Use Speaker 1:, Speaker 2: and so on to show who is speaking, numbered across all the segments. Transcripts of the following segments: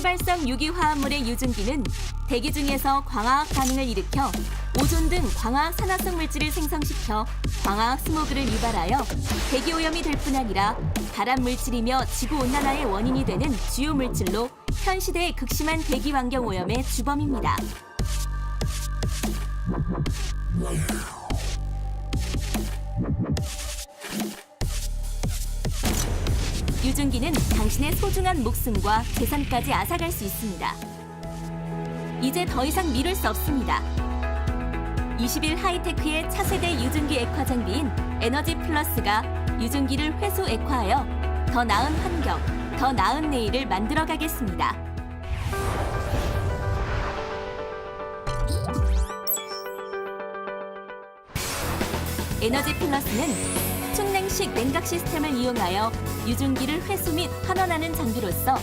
Speaker 1: 휘발성 유기화합물의 유증기는 대기 중에서 광화학 반응을 일으켜 오존 등 광화학 산화성 물질을 생성시켜 광화학 스모그를 유발하여 대기 오염이 될 뿐 아니라 발암 물질이며 지구 온난화의 원인이 되는 주요 물질로 현 시대의 극심한 대기 환경 오염의 주범입니다. 유증기는 당신의 소중한 목숨과 재산까지 앗아갈 수 있습니다. 이제 더 이상 미룰 수 없습니다. 21 하이테크의 차세대 유증기 액화 장비인 에너지 플러스가 유증기를 회수 액화하여 더 나은 환경, 더 나은 내일을 만들어 가겠습니다. 에너지 플러스는 충냉식 냉각 시스템을 이용하여 유증기를 회수 및 환원하는 장비로서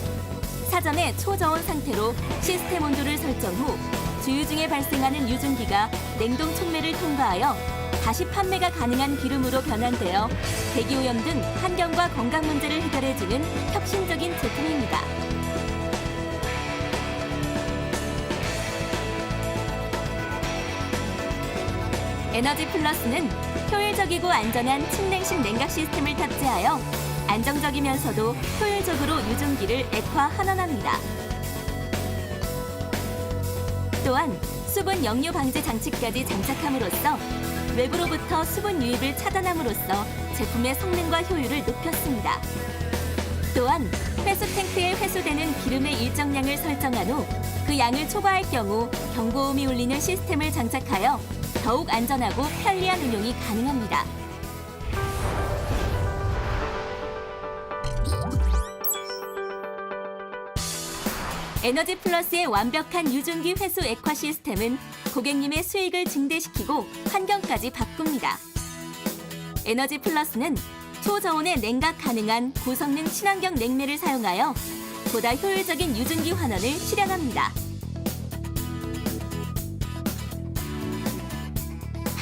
Speaker 1: 사전에 초저온 상태로 시스템 온도를 설정 후 주유 중에 발생하는 유증기가 냉동 촉매를 통과하여 다시 판매가 가능한 기름으로 변환되어 대기오염 등 환경과 건강 문제를 해결해주는 혁신적인 제품입니다. 에너지 플러스는 효율적이고 안전한 침냉식 냉각 시스템을 탑재하여 안정적이면서도 효율적으로 유증기를 액화 환원합니다. 또한 수분 역류 방지 장치까지 장착함으로써 외부로부터 수분 유입을 차단함으로써 제품의 성능과 효율을 높였습니다. 또한 회수 탱크에 회수되는 기름의 일정량을 설정한 후 그 양을 초과할 경우 경고음이 울리는 시스템을 장착하여 더욱 안전하고 편리한 운용이 가능합니다. 에너지 플러스의 완벽한 유증기 회수 액화 시스템은 고객님의 수익을 증대시키고 환경까지 바꿉니다. 에너지 플러스는 초저온에 냉각 가능한 고성능 친환경 냉매를 사용하여 보다 효율적인 유증기 환원을 실현합니다.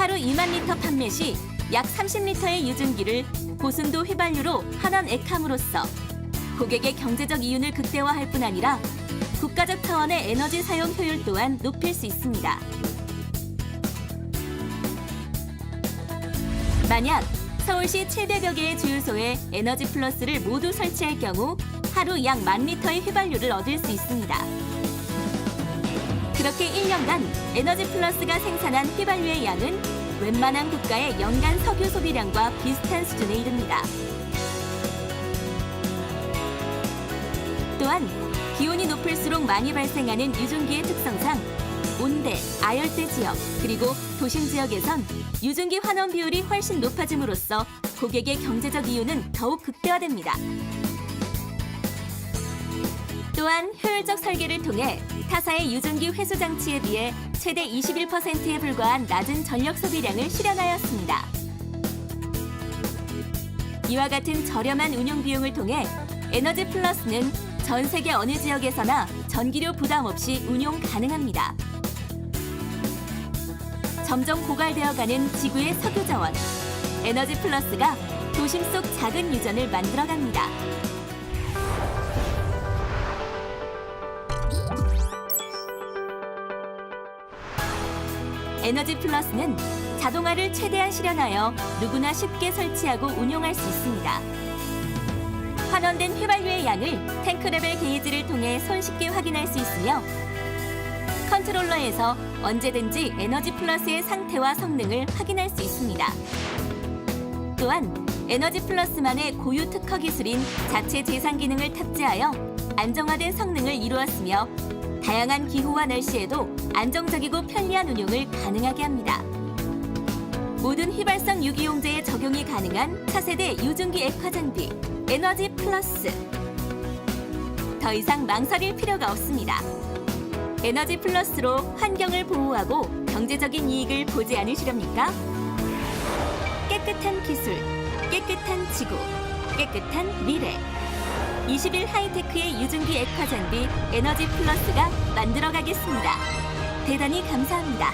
Speaker 1: 하루 2만 리터 판매 시 약 30리터의 유증기를 고순도 휘발유로 환원 액함으로써 고객의 경제적 이윤을 극대화할 뿐 아니라 국가적 차원의 에너지 사용 효율 또한 높일 수 있습니다. 만약 서울시 700여 개의 주유소에 에너지 플러스를 모두 설치할 경우 하루 약만 리터의 휘발유를 얻을 수 있습니다. 그렇게 1년간 에너지 플러스가 생산한 휘발유의 양은 웬만한 국가의 연간 석유 소비량과 비슷한 수준에 이릅니다. 또한 기온이 높을수록 많이 발생하는 유증기의 특성상 온대, 아열대 지역, 그리고 도심 지역에선 유증기 환원 비율이 훨씬 높아짐으로써 고객의 경제적 이윤은 더욱 극대화됩니다. 또한 효율적 설계를 통해 타사의 유증기 회수 장치에 비해 최대 21%에 불과한 낮은 전력 소비량을 실현하였습니다. 이와 같은 저렴한 운용 비용을 통해 에너지 플러스는 전 세계 어느 지역에서나 전기료 부담 없이 운용 가능합니다. 점점 고갈되어가는 지구의 석유 자원 에너지 플러스가 도심 속 작은 유전을 만들어갑니다. 에너지 플러스는 자동화를 최대한 실현하여 누구나 쉽게 설치하고 운용할 수 있습니다. 환원된 휘발유의 양을 탱크 레벨 게이지를 통해 손쉽게 확인할 수 있으며 컨트롤러에서 언제든지 에너지 플러스의 상태와 성능을 확인할 수 있습니다. 또한 에너지 플러스만의 고유 특허 기술인 자체 재산 기능을 탑재하여 안정화된 성능을 이루었으며 다양한 기후와 날씨에도 안정적이고 편리한 운용을 가능하게 합니다. 모든 휘발성 유기용제에 적용이 가능한 차세대 유증기 액화 장비 에너지 플러스. 더 이상 망설일 필요가 없습니다. 에너지 플러스로 환경을 보호하고 경제적인 이익을 보지 않으시렵니까? 깨끗한 기술, 깨끗한 지구, 깨끗한 미래. 21 하이테크의 유증기 액화 장비 에너지 플러스가 만들어 가겠습니다. 대단히 감사합니다.